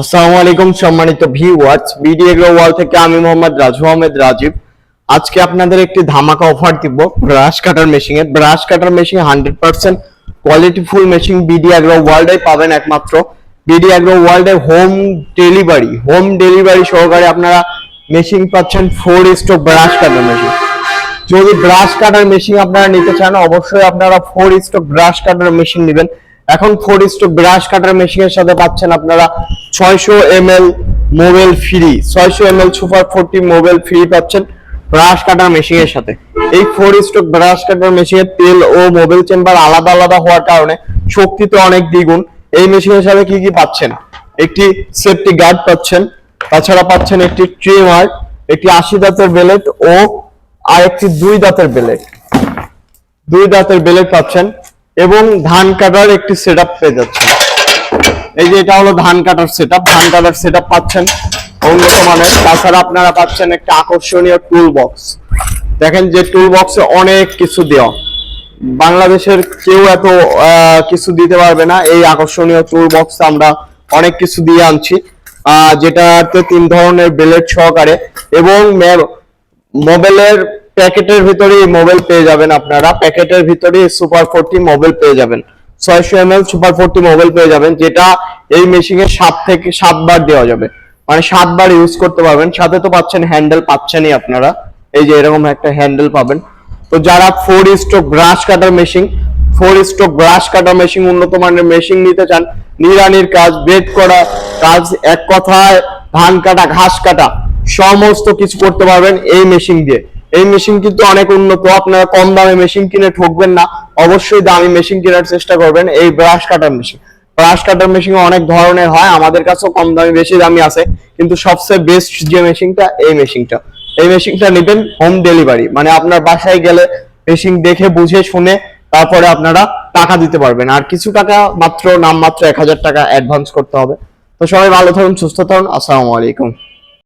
আসসালামু আলাইকুম সম্মানিত ভিউয়ার্স বিডি এগ্রো ওয়াল থেকে আমি মোহাম্মদ রাজু আহমেদ রাজীব। আজকে আপনাদের একটি ধামাকা অফার দিব brush cutter machine brush cutter machine hundred percent quality full machine B D agro পাবেন একমাত্র। বিডি এগ্রো ওয়ার্ল্ডে হোম ডেলিভারি হোম ডেলিভারি সহকারে আপনারা মেশিন পাচ্ছেন four stroke brush cutter machine যদি ব্রাশ কাটার মেশিন আপনারা নিতে চান, অবশ্যই আপনারা four stroke brush cutter machine নেবেন। এখন ফোর স্টক ব্রাশ কাটার মেশিনের সাথে পাচ্ছেন আপনারা ছয়শো এম এল মোবাইল ফ্রি ছয়শো M L super forty mobile free পাচ্ছেন ব্রাশ কাটার মেশিনের সাথে। এই ফোর স্টক ব্রাশ কাটার মেশিনের তেল ও মোবাইল চেম্বার আলাদা আলাদা হওয়ার কারণে শক্তিতে অনেক দ্বিগুণ। এই মেশিনের সাথে কি কি পাচ্ছেন? একটি সেফটি গার্ড পাচ্ছেন, তাছাড়া পাচ্ছেন একটি ট্রিমার একটি আশি দাঁতের বেলেট ও আর একটি দুই দাঁতের বেলেট দুই দাঁতের বেলেট পাচ্ছেন। এবং ধান কাটার একটি সেট পেয়ে যাচ্ছেন। এই যে এটা হলো ধান কাটার সেট ধান কাটার সেট পাচ্ছেন উন্নত মানের। তাছাড়া আপনারা পাচ্ছেন একটা আকর্ষণীয় টুল বক্স দেখেন যে টুল বক্সে অনেক কিছু দেওয়া। বাংলাদেশের কেউ এত কিছু দিতে পারবে না। এই আকর্ষণীয় টুল বক্স আমরা অনেক কিছু দিয়ে আনছি। যেটাতে তিন ধরনের বেলেট সহকারে এবং মোবাইলের প্যাকেটের ভিতরে মোবাইল পেয়ে যাবেন আপনারা। প্যাকেটের ভিতরে সুপার ফোরটি মোবাইল পেয়ে যাবেন। ছয়শো M L super forty mobile পেয়ে যাবেন, যেটা এই মেশিনে সাত থেকে সাতবার দেওয়া যাবে। মানে সাতবার ইউজ করতে পারবেন। সাথে তো পাচ্ছেন হ্যান্ডেল পাচ্ছেনই আপনারা। এই যে এরকম একটা হ্যান্ডেল পাবেন। তো যারা four stroke brush cutter machine four stroke brush cutter machine উন্নত মানের মেশিন নিতে চান নিরানির কাজ বেড করা কাজ, এক কথায় ধান কাটা, ঘাস কাটা, সমস্ত কিছু করতে পারবেন এই মেশিন দিয়ে। এই মেশিন কিন্তু অনেক উন্নত। আপনারা কম দামে মেশিন কিনে ঠকবেন না। অবশ্যই দামি মেশিন কেনার চেষ্টা করবেন। এই brush cutter machine brush cutter machine অনেক ধরনের হয়। আমাদের কাছেও কম দামি, বেশি দামি আছে। কিন্তু সবচেয়ে বেস্ট যে মেশিনটা এই মেশিনটা এই মেশিনটা নেবেন হোম ডেলিভারি মানে আপনার বাসায় গেলে মেশিন দেখে, বুঝে, শুনে, তারপরে আপনারা টাকা দিতে পারবেন। আর কিছু টাকা মাত্র নাম মাত্র এক হাজার টাকা অ্যাডভান্স করতে হবে। তো সবাই ভালো থাকুন, সুস্থ থাকুন। আসসালামু আলাইকুম।